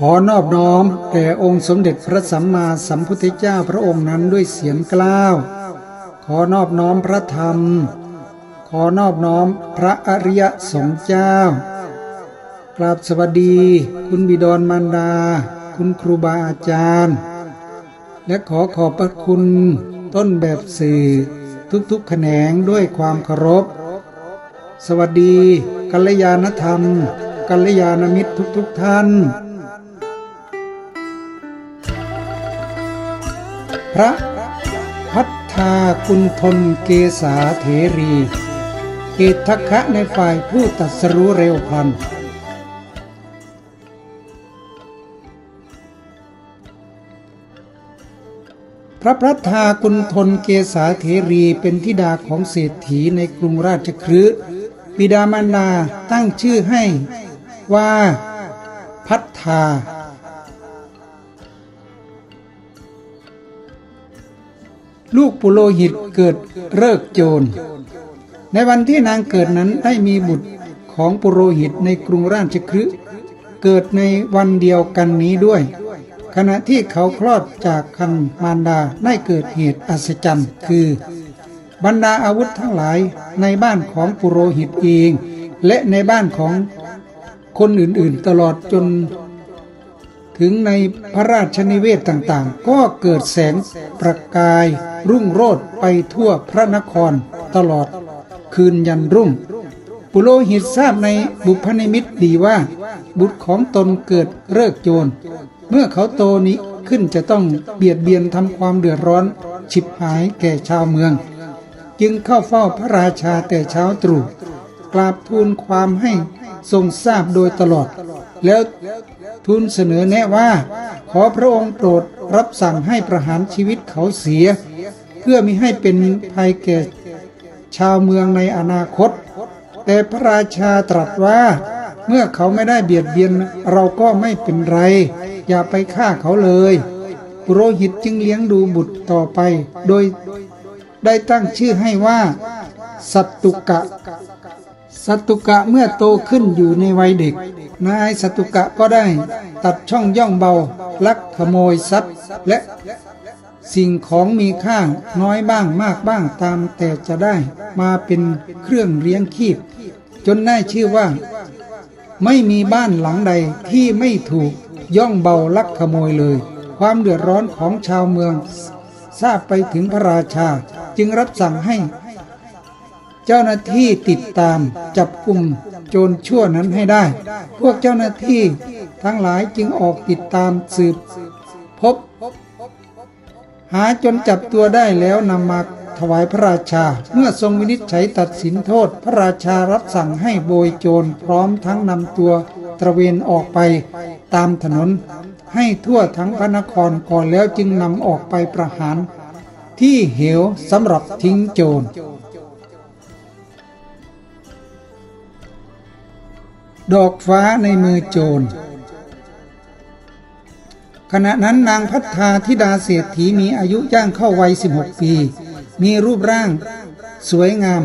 ขอนอบน้อมแด่องค์สมเด็จพระสัมมาสัมพุทธเจ้าพระองค์นั้นด้วยเสียงกล้าว ขอนอบน้อมพระธรรม ขอนอบน้อมพระอริยสงฆ์เจ้ากราบสวัสดี คุณบิดรมารดา คุณครูบาอาจารย์ และขอขอบพระคุณต้นแบบสื่อ ทุกๆแขนงด้วยความเคารพ สวัสดี กัลยาณธรรม กัลยาณมิตรทุกๆท่าน พระพัฒธาคุณทนเกษาเถรีเอทคะในฝ่ายผู้ตัดสรู้เร็วพันพระพัฒธาคุณทนเกษาเถรีเป็นธิดาของเศรษฐีในกรุงราชคฤห์บิดามารดาตั้งชื่อให้ว่าพัฒธา ลูกปุโรหิตเกิดเลิกโจร ในวันที่นางเกิดนั้นได้มีบุตรของปุโรหิตในกรุงราชคฤห์เกิดในวันเดียวกันนี้ด้วย ขณะที่เขาคลอดจากคันมารดาได้เกิดเหตุอัศจรรย์ คือ บรรดาอาวุธทั้งหลายในบ้านของปุโรหิตเอง และในบ้านของคนอื่นๆตลอดจน ถึงในพระราชนิเวศต่างๆ ก็เกิดแสงประกาย รุ่งโรจน์ไปทั่วพระนครตลอดคืนยันรุ่ง ปุโรหิตทราบในบุพนิมิตดีว่า บุตรของตนเกิดเลิกโจร เมื่อเขาโตนี้ขึ้นจะต้องเบียดเบียนทำความเดือดร้อนฉิบหายแก่ชาวเมือง จึงเข้าเฝ้าพระราชาแต่เช้าตรู่กราบทูลความให้ทรงทราบโดยตลอด แล้วทูลเสนอแนะว่า ขอพระองค์โปรดรับสั่งให้ประหารชีวิตเขาเสีย เพื่อมิให้เป็นภัยแก่ชาวเมืองในอนาคต แต่พระราชาตรัสว่า เมื่อเขาไม่ได้เบียดเบียนเราก็ไม่เป็นไร อย่าไปฆ่าเขาเลยปุโรหิตจึงเลี้ยงดูบุตรต่อไป โดยได้ตั้งชื่อให้ว่า สัตตุกะ สัตุกะเมื่อโตขึ้นอยู่ในวัยเด็ก นายสัตตุกะก็ได้ ตัดช่องย่องเบา ลักขโมยทรัพย์และ สิ่งของมีค่าน้อยบ้างมากบ้างตามแต่จะได้มาเป็นเครื่องเลี้ยงชีพ จนได้ชื่อว่า ไม่มีบ้านหลังใดที่ไม่ถูกย่องเบาลักขโมยเลย ความเดือดร้อนของชาวเมือง ทราบไปถึงพระราชาจึงรับสั่งให้ เจ้าหน้าที่ติดตามจับกลุ่มโจรชั่วนั้นให้ได้ พวกเจ้าหน้าที่ทั้งหลายจึงออกติดตามสืบพบ หาจนจับตัวได้แล้วนำมาถวายพระราชา เมื่อทรงวินิจฉัยตัดสินโทษ พระราชารับสั่งให้โบยโจรพร้อมทั้งนำตัวตระเวนออกไปตามถนน ให้ทั่วทั้งพระนครก่อนแล้วจึงนำออกไปประหาร ที่เหวสำหรับทิ้งโจร ดอกฟ้าในมือโจร ขณะนั้นนางพัฒธาธิดาเศรษฐีมีอายุย่างเข้าวัย 16 ปี มีรูปร่าง สวยงาม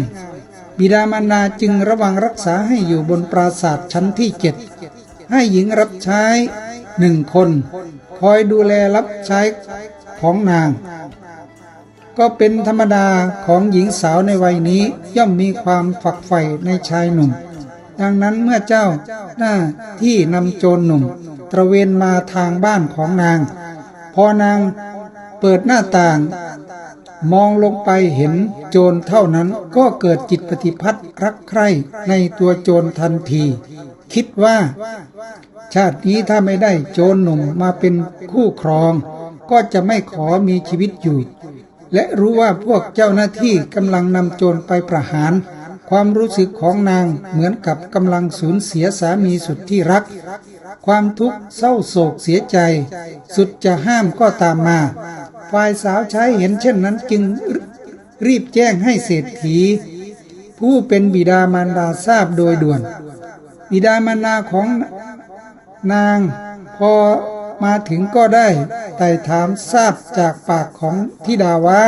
บิดามารดาจึงระวังรักษาให้อยู่บนปราศาสตร์ชั้นที่เจ็ดให้หญิงรับใช้หนึ่งคน คอยดูแลรับใช้ของนาง ก็เป็นธรรมดาของหญิงสาวในวัยนี้ย่อมมีความฝักใฝ่ในชายหนุ่ม ดังนั้นเมื่อเจ้าหน้าที่นำโจรหนุ่ม ตระเวนมาทางบ้านของนาง พอนางเปิดหน้าต่าง มองลงไปเห็นโจรเท่านั้นก็เกิดจิตปฏิพัทธ์รักใคร่ในตัวโจรทันที คิดว่า ชาตินี้ถ้าไม่ได้โจรหนุ่มมาเป็นคู่ครอง ก็จะไม่ขอมีชีวิตอยู่ และรู้ว่าพวกเจ้าหน้าที่กำลังนำโจรไปประหาร ความรู้สึกของนางเหมือนกับกำลังสูญเสียสามีสุดที่รัก ความทุกข์เศร้าโศกเสียใจ สุดจะห้ามก็ตามมา ฝ่ายสาวใช้เห็นเช่นนั้นจึงรีบแจ้งให้เศรษฐี ผู้เป็นบิดามารดาทราบโดยด่วน บิดามารดาของนางพอมาถึงก็ได้ไต่ถามทราบจากปากของธิดาว่า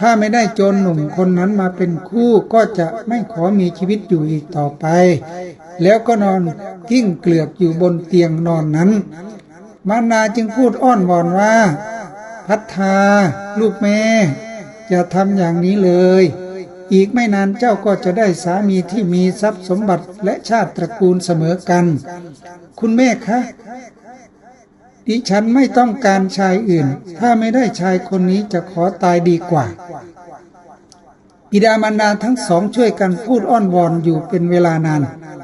ถ้าไม่ได้โจรหนุ่มคนนั้นมาเป็นคู่ก็จะไม่ขอมีชีวิตอยู่อีกต่อไป แล้วก็นอนกิ้งเกลือกอยู่บนเตียงนอนนั้น มารดาจึงพูดอ้อนวอนว่า พัฒนาลูกแม่อย่าทำอย่างนี้เลย อีกไม่นานเจ้าก็จะได้สามีที่มีทรัพย์สมบัติและชาติตระกูลเสมอกัน คุณแม่คะ ดิฉันไม่ต้องการชายอื่น ถ้าไม่ได้ชายคนนี้จะขอตายดีกว่าบิดามารดาทั้งสองช่วยกันพูดอ้อนวอนอยู่เป็นเวลานาน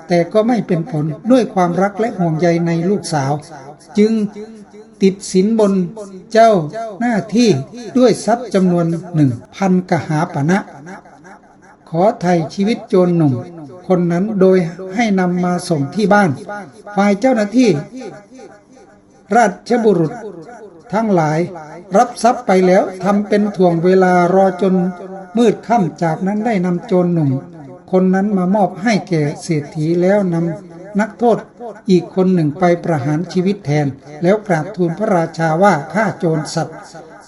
แต่ก็ไม่เป็นผลด้วยความรักและห่วงใยในลูกสาว จึงติดสินบนเจ้าหน้าที่ด้วยทรัพย์จำนวนหนึ่งพันกหาปณะ ขอไถ่ชีวิตโจรหนุ่ม คนนั้นโดยให้นำมาส่งที่บ้าน ฝ่ายเจ้าหน้าที่ ราชบุรุษ ทั้งหลาย รับทรัพย์ไปแล้วทำเป็นถ่วงเวลารอจนมืดค่ำจากนั้นได้นำโจรหนุ่ม คนนั้นมามอบให้แก่เศรษฐีแล้วนำนักโทษอีกคนหนึ่งไปประหารชีวิตแทน แล้วกราบทูลพระราชาว่าฆ่าโจรสัตว์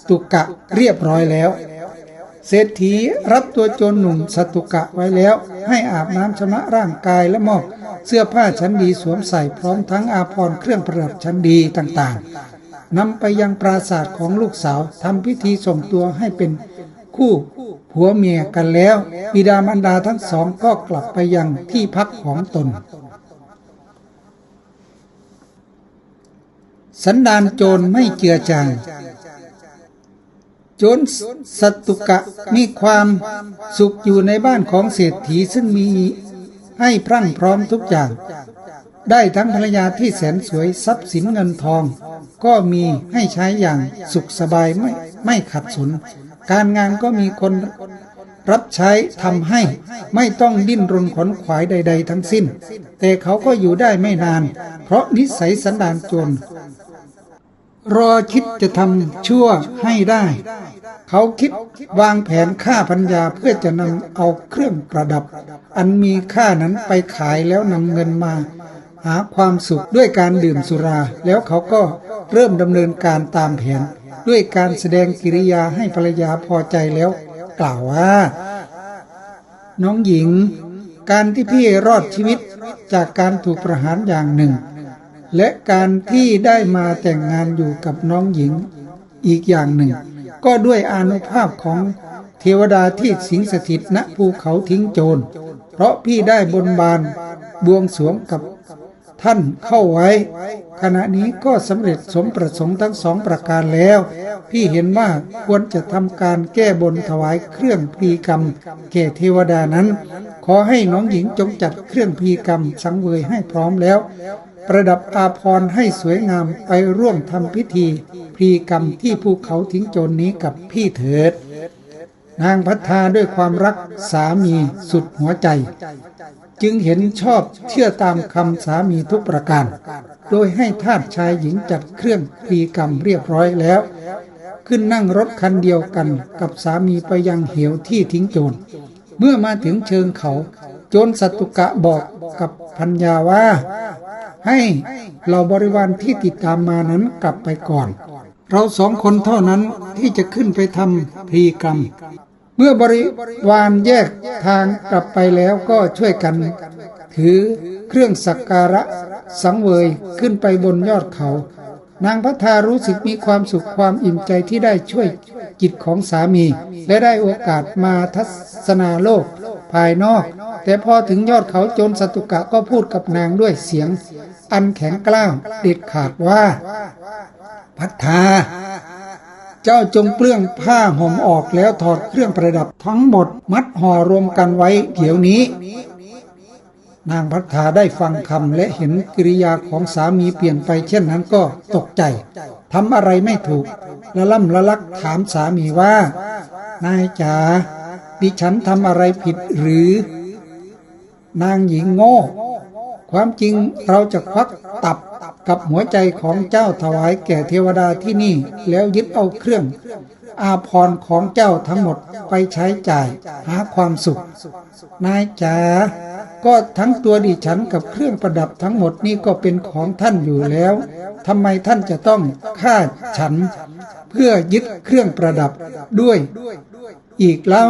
ตุกะเรียบร้อยแล้วเศรษฐีรับตัวโจรหนุ่มสตุกะไว้แล้ว ให้อาบน้ำชำระร่างกายและมอบ เสื้อผ้าชั้นดีสวมใส่พร้อมทั้งอาภรณ์เครื่องประดับชั้นดีต่างๆนำไปยังปราสาทของลูกสาวทำพิธีส่งตัวให้เป็นคู่ผัวเมียกันแล้วบิดามารดาทั้งสองก็กลับไปยังที่พักของตน สันดานโจรไม่เจือจางโจรสตุกะมีความสุขอยู่ในบ้านของเศรษฐีซึ่งมี ให้พรั่งพร้อมทุกอย่าง ได้ทั้งภรรยาที่แสนสวยทรัพย์สินเงินทอง ก็มีให้ใช้อย่างสุขสบายไม่ไม่ขัดสน การงานก็มีคนรับใช้ทำให้ไม่ต้องดิ้นรนขนขวายใด ๆ ทั้งสิ้น แต่เขาก็อยู่ได้ไม่นาน เพราะนิสัยสันดานโจร รอคิดจะทำชั่วให้ได้ เขาคิดวางแผนฆ่าพัญญาเพื่อจะนำเอาเครื่องประดับ อันมีค่านั้นไปขายแล้วนำเงินมา หาความสุขด้วยการดื่มสุรา แล้วเขาก็เริ่มดำเนินการตามแผน ด้วยการแสดงกิริยาให้ภรรยาพอใจแล้ว กล่าวว่า น้องหญิง การที่พี่รอดชีวิตจากการถูกประหารอย่างหนึ่ง และการที่ได้มาแต่งงานอยู่กับน้องหญิงอีกอย่างหนึ่ง ก็ด้วยอานุภาพของเทวดาที่สิงสถิตณภูเขาทิ้งโจร เพราะพี่ได้บนบานบวงสรวงกับท่านเข้าไว้ ขณะนี้ก็สำเร็จสมประสงค์ทั้งสองประการแล้ว พี่เห็นว่าควรจะทำการแก้บนถวายเครื่องพีกรรม แก่เทวดานั้น ขอให้น้องหญิงจงจัดเครื่องพีกรรมสังเวยให้พร้อมแล้ว ประดับอาภรณ์ให้สวยงามไปร่วมทำพิธีพรีกรรมที่ภูเขาทิ้งโจรนนี้กับพี่เถิด นางพัฒนาด้วยความรักสามีสุดหัวใจ จึงเห็นชอบเชื่อตามคำสามีทุกประการ โดยให้ทาสชายหญิงจัดเครื่องพรีกรรมเรียบร้อยแล้ว ขึ้นนั่งรถคันเดียวกันกับสามีไปยังเหวที่ทิ้งโจรเมื่อมาถึงเชิงเขา โจรสัตุกะบอกกับพัญญาว่า ให้เราบริวารที่ติดตามมานั้นกลับไปก่อน เราสองคนเท่านั้นที่จะขึ้นไปทำพีกรรม เมื่อบริวารแยกทางกลับไปแล้วก็ช่วยกัน ถือเครื่องสักการะสังเวยขึ้นไปบนยอดเขา นางพัฒนารู้สึกมีความสุขความอิ่มใจที่ได้ช่วยจิตของสามี และได้โอกาสมาทัศนาโลก ภายนอก แต่พอถึงยอดเขาจรสตุกะก็พูดกับนางด้วยเสียง อันแข็งกล้าวเด็ดขาดว่า พัฒนาเจ้าจงเปลื้องผ้าห่มออกแล้วถอดเครื่องประดับทั้งหมด มัดห่อรวมกันไว้เดี๋ยวนี้ นางพัฒนาได้ฟังคำและเห็นกิริยาของสามีเปลี่ยนไปเช่นนั้นก็ตกใจทำอะไรไม่ถูกละล่ำละลักถามสามีว่านายจ๋า ดิฉันทำอะไรผิดหรือ นางหญิงโง่ ความจริงเราจะควักตับกับหัวใจของเจ้าถวายแก่เทวดาที่นี่ แล้วยึดเอาเครื่อง อาภรของเจ้าทั้งหมดไปใช้จ่ายหาความสุข นายจ๋าก็ทั้งตัวดิฉันกับเครื่องประดับทั้งหมดนี่ก็เป็นของท่านอยู่แล้วทำไมท่านจะต้องฆ่าฉัน เพื่อยึดเครื่องประดับด้วย อีกเล่า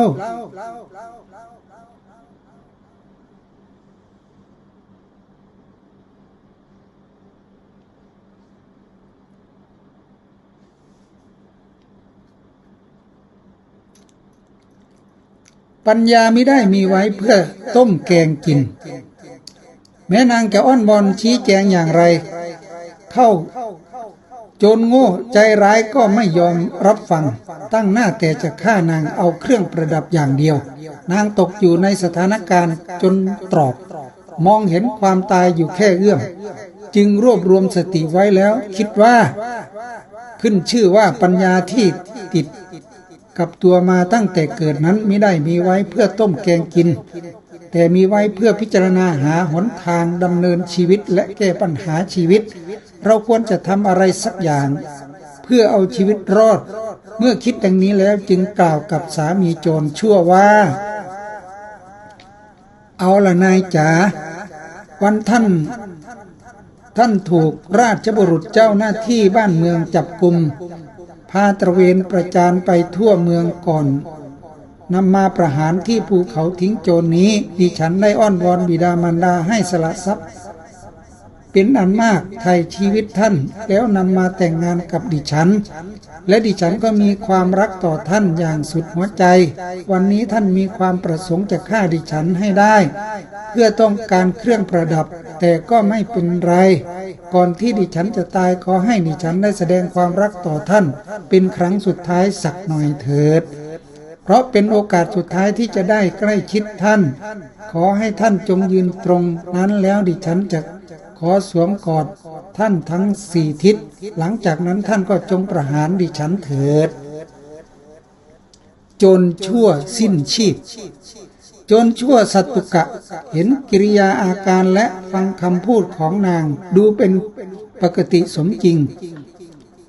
ปัญญาไม่ได้มีไว้เพื่อต้มแกงกิน แม่นางจะอ้อนบอนชี้แจงอย่างไรเข้า โจรโง่ใจร้ายก็ไม่ยอมรับฟัง ตั้งหน้าแต่จะฆ่านางเอาเครื่องประดับอย่างเดียว นางตกอยู่ในสถานการณ์จนตรอบ มองเห็นความตายอยู่แค่เอื้อมจึงรวบรวมสติไว้แล้ว คิดว่า ขึ้นชื่อว่าปัญญาที่ติด กับตัวมาตั้งแต่เกิดนั้นไม่ได้มีไว้เพื่อต้มแกงกิน แต่มีไว้เพื่อพิจารณาหาหนทางดำเนินชีวิตและแก้ปัญหาชีวิต เราควรจะทำอะไรสักอย่าง เพื่อเอาชีวิตรอด เมื่อคิดดังนี้แล้วจึงกล่าวกับสามีโจรชั่วว่า เอาละนายจ๋าวันท่าน ท่านถูกราชบุรุษเจ้าหน้าที่บ้านเมืองจับกลุ่มพาตระเวนประจานไปทั่วเมืองก่อนนำมาประหารที่ภูเขาทิ้งโจรนี้ดิฉันได้อ้อนวอนบิดามารดาให้สละทรัพย์ เป็นอันมากไทยชีวิตท่าน แล้วนำมาแต่งงานกับดิฉัน และดิฉันก็มีความรักต่อท่านอย่างสุดหัวใจ วันนี้ท่านมีความประสงค์จะฆ่าดิฉันให้ได้ เพื่อต้องการเครื่องประดับ แต่ก็ไม่เป็นไร ก่อนที่ดิฉันจะตายขอให้ดิฉันได้แสดงความรักต่อท่าน เป็นครั้งสุดท้ายสักหน่อยเถิดเพราะเป็นโอกาสสุดท้ายที่จะได้ใกล้ชิดท่าน ขอให้ท่านจงยืนตรงนั้นแล้วดิฉันจะ ขอสวมกอดท่านทั้งสี่ทิศ หลังจากนั้นท่านก็จงประหารดิฉันเถิด จนชั่วสิ้นชีพ จนชั่วสัตุกะ เห็นกิริยาอาการและฟังคำพูดของนางดูเป็นปกติสมจริง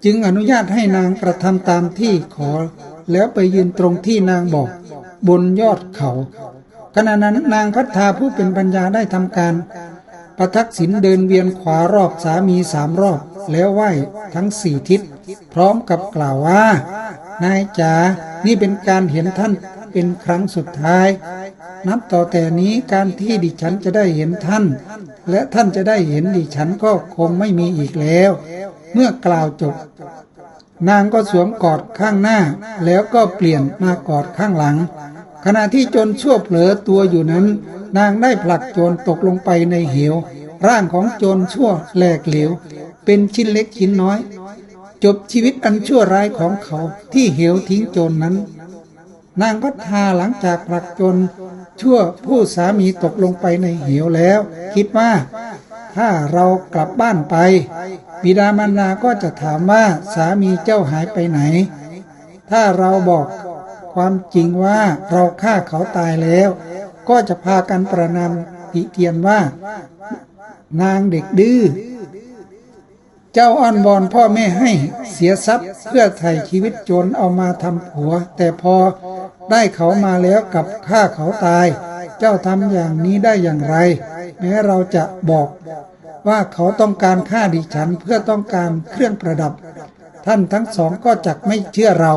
จึงอนุญาตให้นางกระทำตามที่ขอ แล้วไปยืนตรงที่นางบอก บนยอดเขาขณะนั้นนางพัฒนาผู้เป็นปัญญาได้ทำการ ประทักษิณเดินเวียนขวารอบสามีสามรอบ แล้วไหว้ทั้งสี่ทิศ พร้อมกับกล่าวว่า นายจ๋านี่เป็นการเห็นท่านเป็นครั้งสุดท้าย นับต่อแต่นี้การที่ดิฉันจะได้เห็นท่าน และท่านจะได้เห็นดิฉันก็คงไม่มีอีกแล้ว เมื่อกล่าวจบ นางก็สวมกอดข้างหน้า แล้วก็เปลี่ยนมากอดข้างหลัง ขณะที่โจรชั่วเผลอตัวอยู่นั้น นางได้ผลักโจรตกลงไปในเหว ร่างของโจรชั่วแหลกเหลว เป็นชิ้นเล็กชิ้นน้อย จบชีวิตอันชั่วร้ายของเขาที่เหวทิ้งโจรนนั้น นางพัฒนาหลังจากผลักโจรชั่วผู้สามีตกลงไปในเหวแล้ว คิดว่าถ้าเรากลับบ้านไป บิดามารดาก็จะถามว่าสามีเจ้าหายไปไหน ถ้าเราบอก ความจริงว่าเราฆ่าเขาตายแล้ว ก็จะพากันประนามติเตียนว่า นางเด็กดื้อเจ้าอ้อนวอนพ่อแม่ให้เสียทรัพย์เพื่อไถ่ชีวิตโจรเอามาทำผัว แต่พอได้เขามาแล้วกับฆ่าเขาตาย เจ้าทำอย่างนี้ได้อย่างไร แม้เราจะบอกว่าเขาต้องการฆ่าดิฉันเพื่อต้องการเครื่องประดับ ท่านทั้งสองก็จักไม่เชื่อเรา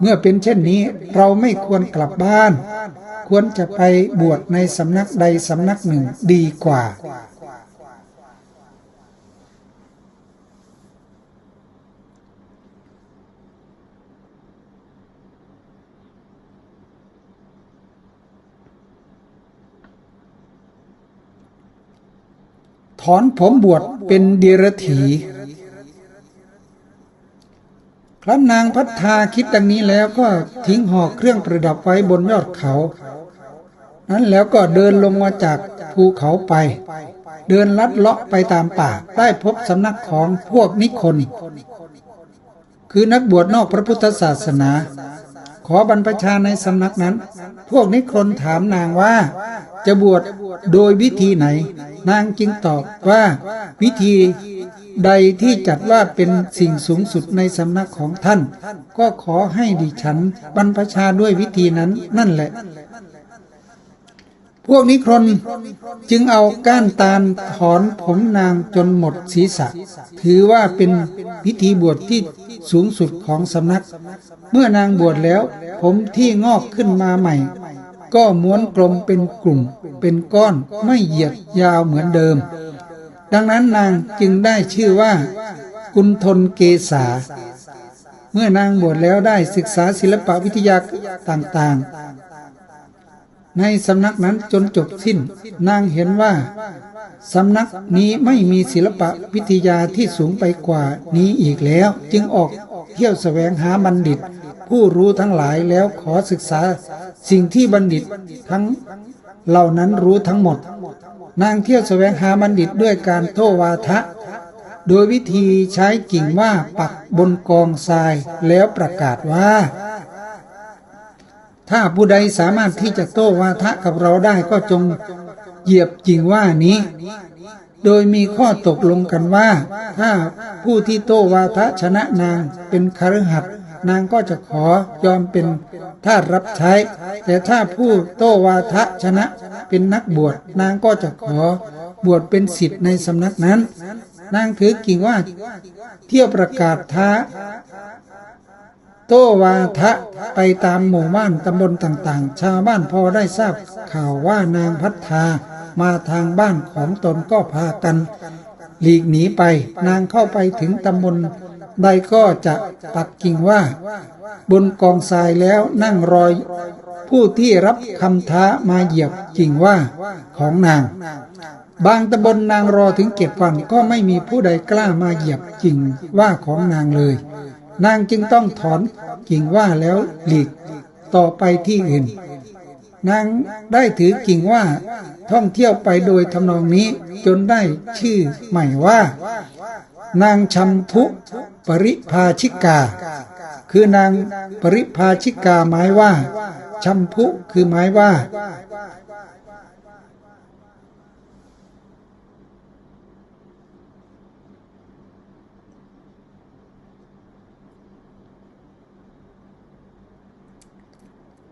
เมื่อเป็นเช่นนี้เราไม่ควรกลับบ้าน ควรจะไปบวชในสำนักใดสำนักหนึ่งดีกว่า ถอนผมบวชเป็นเดรถี รั้นนางพัฒนาคิดดังนี้แล้วก็ทิ้งห่อเครื่องประดับไว้บนยอดเขา นั้นแล้วก็เดินลงมาจากภูเขาไป เดินลัดเลาะไปตามป่าได้พบสำนักของพวกนิคน คือนักบวชนอกพระพุทธศาสนา ขอบรรพชาในสำนักนั้น พวกนิคนถามนางว่า จะบวชโดยวิธีไหน นางจึงตอบว่าวิธี ใดที่จัดว่าเป็นสิ่งสูงสุดในสำนักของท่าน ก็ขอให้ดิฉัน บรรพชาด้วยวิธีนั้นนั่นแหละ พวกนิครนจึงเอาก้านตาลถอนผมนางจนหมดศีรษะ ถือว่าเป็นพิธีบวชที่สูงสุดของสำนัก เมื่อนางบวชแล้ว ผมที่งอกขึ้นมาใหม่ก็ม้วนกลมเป็นกลุ่มเป็นก้อนไม่เหยียดยาวเหมือนเดิม ดังนั้นนางจึงได้ชื่อว่า กุณทนเกษา เมื่อนางบวชแล้วได้ศึกษาศิลปวิทยาต่างๆ ในสำนักนั้นจนจบสิ้น นางเห็นว่า สำนักนี้ไม่มีศิลปวิทยาที่สูงไปกว่านี้อีกแล้ว จึงออกเที่ยวแสวงหาบัณฑิต ผู้รู้ทั้งหลายแล้วขอศึกษาสิ่งที่บัณฑิตทั้งเหล่านั้นรู้ทั้งหมด นางเที่ยวแสวงหาบัณฑิตด้วยการโทวาทะ โดยวิธีใช้กิ่งว่าปักบนกองทรายแล้วประกาศว่า ถ้าผู้ใดสามารถที่จะโต้วาทะกับเราได้ก็จงเหยียบกิ่งว่านี้ โดยมีข้อตกลงกันว่า ถ้าผู้ที่โต้วาทะชนะนางเป็นคฤหัสถ์นางก็จะขอยอมเป็น ทารับใช้ แต่ถ้าผู้โตวาทะชนะเป็นนักบวชนางก็จะขอบวชเป็นศิษย์ในสำนักนั้น นางถือกิ่งว่าเที่ยวประกาศท้า โตวาทะไปตามหมู่บ้านตำบลต่างๆ ชาวบ้านพอได้ทราบข่าวว่านางพัฒนามาทางบ้านของตนก็พากัน หลีกหนีไป นางเข้าไปถึงตำบล ใดก็จะปักกิ่งว่า บนกองทรายแล้วนั่งรอย ผู้ที่รับคำท้ามาเหยียบกิ่งว่าของนาง บางตำบลนางรอถึงเก็บวันก็ไม่มีผู้ใดกล้ามาเหยียบกิ่งว่าของนางเลย นางจึงต้องถอนกิ่งว่าแล้วหลีกต่อไปที่อื่นนางได้ถือกิ่งว่าท่องเที่ยวไปโดยทำนองนี้จนได้ชื่อใหม่ว่า นางชัมพุปริภาชิกา คือนางปริภาชิกาหมายว่า ชัมพุคือหมายว่า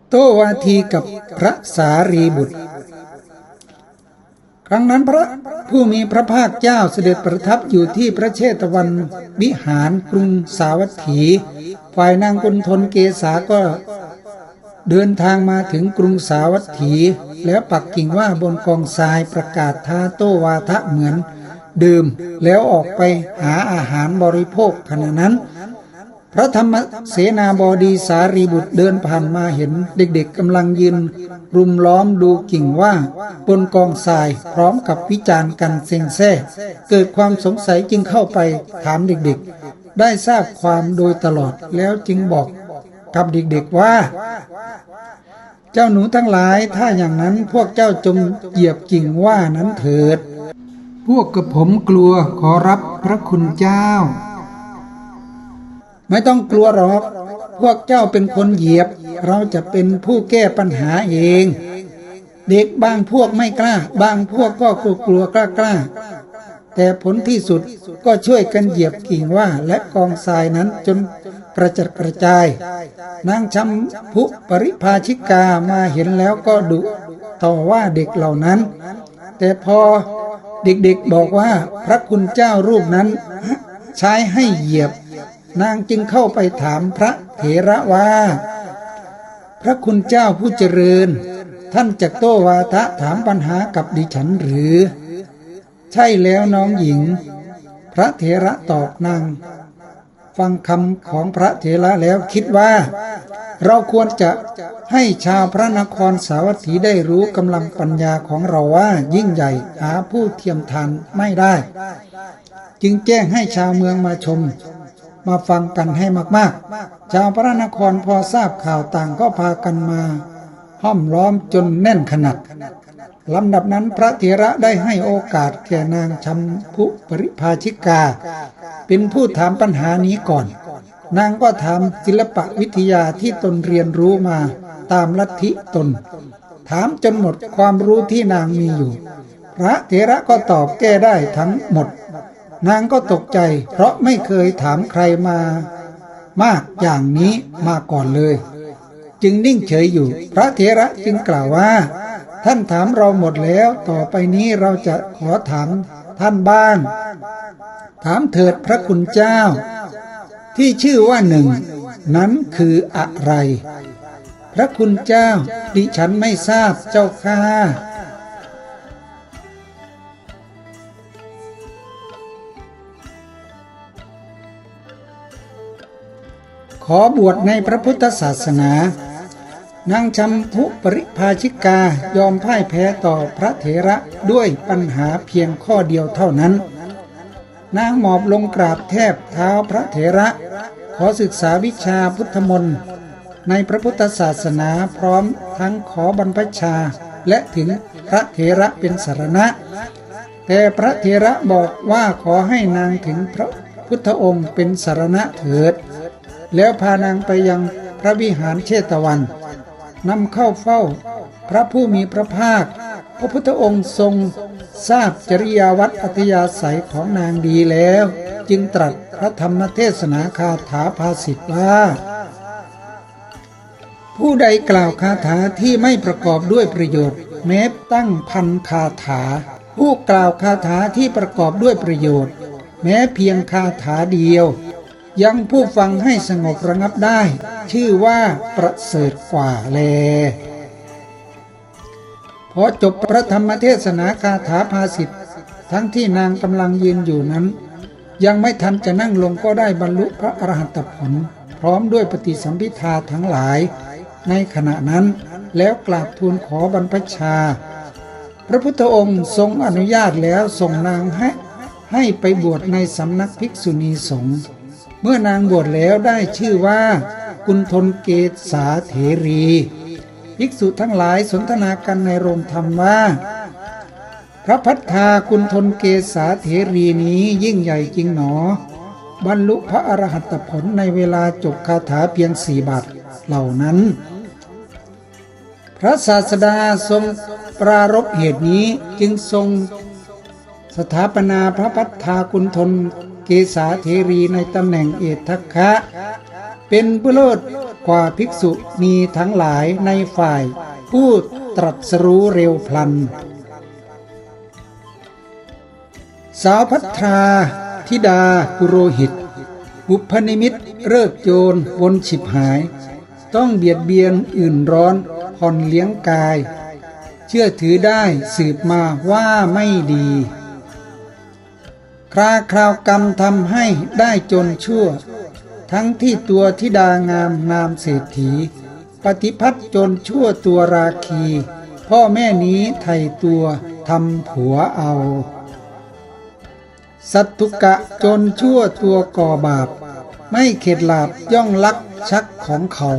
โตวาทีกับพระสารีบุตร ครั้งนั้นพระผู้มีพระภาคเจ้าเสด็จประทับอยู่ที่พระเชตวันวิหารกรุงสาวัตถี ฝ่ายนางกุณฑลเกษาก็เดินทางมาถึงกรุงสาวัตถี แล้วปักกิ่งว่าบนกองทรายประกาศท้าโตวาทะเหมือนเดื่มแล้วออกไปหาอาหารบริโภคขณะนั้น พระธรรมเสนาบดีสารีบุตรเดินผ่านมาเห็นเด็กๆกำลังยืน รุมล้อมดูกิ่งว่าบนกองทรายพร้อมกับวิจารณ์กันเซ็งแซ่ เกิดความสงสัยจึงเข้าไปถามเด็กๆ ได้ทราบความโดยตลอดแล้วจึงบอกกับเด็กๆว่า เจ้าหนูทั้งหลายถ้าอย่างนั้นพวกเจ้าจงเหยียบกิ่งว่านั้นเถิด พวกกับผมกลัวขอรับพระคุณเจ้า ไม่ต้องกลัวหรอก พวกเจ้าเป็นคนเหยียบ เราจะเป็นผู้แก้ปัญหาเอง เด็กบางพวกไม่กล้า บางพวกก็กลัวกลัวกล้ากล้า แต่ผลที่สุดก็ช่วยกันเหยียบกิ่งว่าและกองทรายนั้นจนกระจัดกระจาย นางชัมพุปริภาชิกามาเห็นแล้วก็ดุต่อว่าเด็กเหล่านั้น แต่พอเด็กๆบอกว่าพระคุณเจ้ารูปนั้น ใช้ให้เหยียบ นางจึงเข้าไปถามพระเถระว่า พระคุณเจ้าผู้เจริญ ท่านจะโต้วาทะถามปัญหากับดิฉันหรือ ใช่แล้วน้องหญิง พระเถระตอบนางฟังคำของพระเถระแล้วคิดว่า เราควรจะให้ชาวพระนครสาวัตถีได้รู้กำลังปัญญาของเราว่ายิ่งใหญ่หาผู้เทียมทานไม่ได้ จึงแจ้งให้ชาวเมืองมาชม มาฟังกันให้มากๆ ชาวพระนครพอทราบข่าวต่างก็พากันมา ห้อมล้อมจนแน่นขนาดลำดับนั้นพระเถระได้ให้โอกาสแก่นางชัมพุปริภาชิกา เป็นผู้ถามปัญหานี้ก่อน นางก็ถามศิลปะวิทยาที่ตนเรียนรู้มาตามลัทธิตน ถามจนหมดความรู้ที่นางมีอยู่ พระเถระก็ตอบแก้ได้ทั้งหมด นางก็ตกใจเพราะไม่เคยถามใครมามากอย่างนี้มาก่อนเลย จึงนิ่งเฉยอยู่ พระเถระจึงกล่าวว่า ท่านถามเราหมดแล้ว ต่อไปนี้เราจะขอถามท่านบ้าง ถามเถิดพระคุณเจ้า ที่ชื่อว่าหนึ่ง นั้นคืออะไร พระคุณเจ้าดิฉันไม่ทราบเจ้าค่ะ อบวชในพระพุทธศาสนา นางชำพุปริภาชิกายอมพ่ายแพ้ต่อพระเถระด้วยปัญหาเพียงข้อเดียวเท่านั้น นางหมอบลงกราบแทบเท้าพระเถระ ขอศึกษาวิชาพุทธมนต์ในพระพุทธศาสนาพร้อมทั้งขอบรรพชาและถึงพระเถระเป็นสารณะ แต่พระเถระบอกว่าขอให้นางถึงพระพุทธองค์เป็นสารณะเถิด แล้วพานางไปยังพระวิหารเชตวันนำเข้าเฝ้า พระผู้มีพระภาค พระพุทธองค์ทรงทราบจริยาวัดอัธยาศัยของนางดีแล้ว จึงตรัสพระธรรมเทศนาคาถาภาสิทว่า ผู้ใดกล่าวคาถาที่ไม่ประกอบด้วยประโยชน์ แม้ตั้งพันคาถา ผู้กล่าวคาถาที่ประกอบด้วยประโยชน์ แม้เพียงคาถาเดียว ยังผู้ฟังให้สงบระงับได้ ชื่อว่าประเสริฐกว่าแล พอจบพระธรรมเทศนาคาถาภาสิทธ์ทั้งที่นางกำลังยืนอยู่นั้น ยังไม่ทันจะนั่งลงก็ได้บรรลุพระอรหันตผล พร้อมด้วยปฏิสัมพิทาทั้งหลาย ในขณะนั้นแล้วกราบทูลขอบรรพชา พระพุทธองค์ทรงอนุญาตแล้วส่งนางให้ให้ไปบวชในสำนักภิกษุณีสงฆ์ เมื่อนางบวชแล้วได้ชื่อว่ากุณฑลเกศสาเถรีภิกษุทั้งหลายสนทนากันในโรงธรรมว่า พระพัฒธากุณฑลเกษาเถรีนี้ยิ่งใหญ่จริงหนอ บรรลุพระอรหัตผลในเวลาจบคาถาเพียงสี่บาทเหล่านั้น พระศาสดาทรงปรารบเหตุนี้จึงทรงสถาปนาพระพัฒธากุณฑล กษาเทรีในตำแหน่งเอตทัคคะ เป็นผู้เลิศกว่าภิกษุมีทั้งหลายในฝ่าย ผู้ตรัสรู้เร็วพลัน สาวพัทราธิดาปุโรหิต บุพนิมิตเลิกโจรวนฉิบหาย ต้องเบียดเบียนอื่นร้อนผ่อนเลี้ยงกาย เชื่อถือได้สืบมาว่าไม่ดี คราคราวกรรมทำให้ได้จนชั่ว ทั้งที่ตัวธิดางามนามเศรษฐี ปฏิพัตจนชั่วตัวราคี พ่อแม่นี้ไทยตัวทำผัวเอา สัตทุกะจนชั่วตัวก่อบาป ไม่เข็ดหลาบย่องลักชักของเขา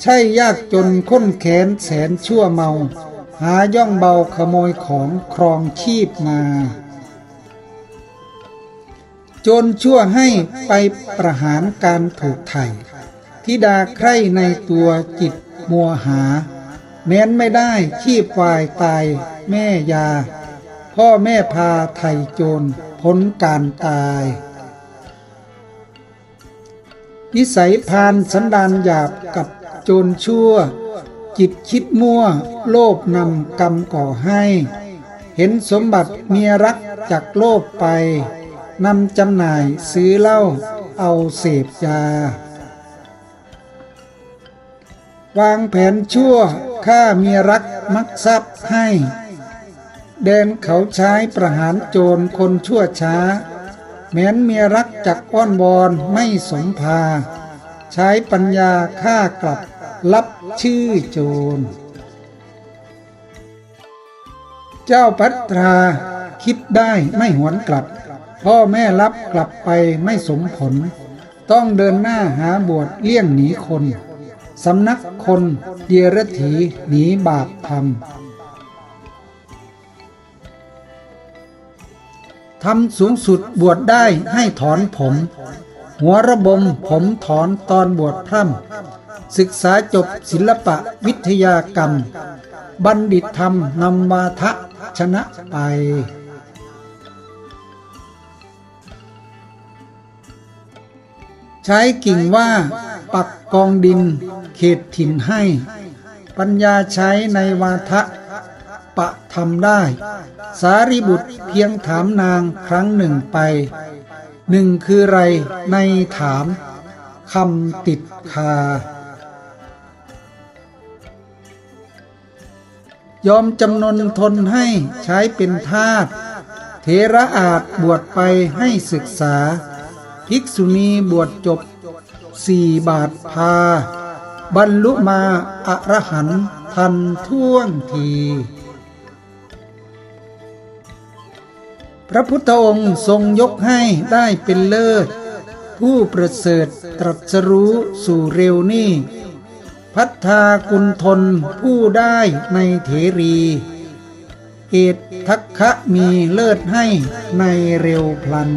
ใช่ยากจนค้นแขนแสนชั่วเมา หาย่องเบาขโมยของครองชีพมา จนชั่วให้ไปประหารการถูกไถ่ทิดาใคร่ในตัวจิตมัวหา แม้นไม่ได้ชีพวายตายแม่ยา พ่อแม่พาไถ่โจรพ้นการตาย นิสัยพานสันดานหยาบกับโจรชั่ว จิตคิดมั่ว โลภนำกรรมก่อให้ เห็นสมบัติเมียรักจากโลภไป นำจำหน่ายซื้อเหล้าเอาเสพยา วางแผนชั่วฆ่าเมียรักมักทรัพย์ให้ แดนเขาใช้ประหารโจรคนชั่วช้า แม้นเมียรักจักอ้อนวอนไม่สมภา ใช้ปัญญาฆ่ากลับรับชื่อโจร เจ้าพัทราคิดได้ไม่หวนกลับ พ่อแม่รับกลับไปไม่สมผล ต้องเดินหน้าหาบวชเลี่ยงหนีคนสำนักคนเดียรถีหนีบาปธรรมทำสูงสุดบวชได้ให้ถอนผม หัวระบมผมถอนตอนบวชพร่ำศึกษาจบศิลปะวิทยากรรม บัณฑิตธรรมนำมาทะชนะไป ใช้กิ่งว่าปักกองดินเขตถิ่นให้ ปัญญาใช้ในวาทะปะทำได้ สารีบุตรเพียงถามนางครั้งหนึ่งไป หนึ่งคือไรในถามคำติดคายอมจำนนทนให้ใช้เป็นทาสเทระอาจบวชไปให้ศึกษา ภิกษุณีบวชจบสี่บาทพา บรรลุมาอรหันทันท่วงที พระพุทธองค์ทรงยกให้ได้เป็นเลิศ ผู้ประเสริฐตรัสรู้สู่เร็วนี้พัฒากุณทนผู้ได้ในเถรี เอตทักคะมีเลิศให้ในเร็วพลัน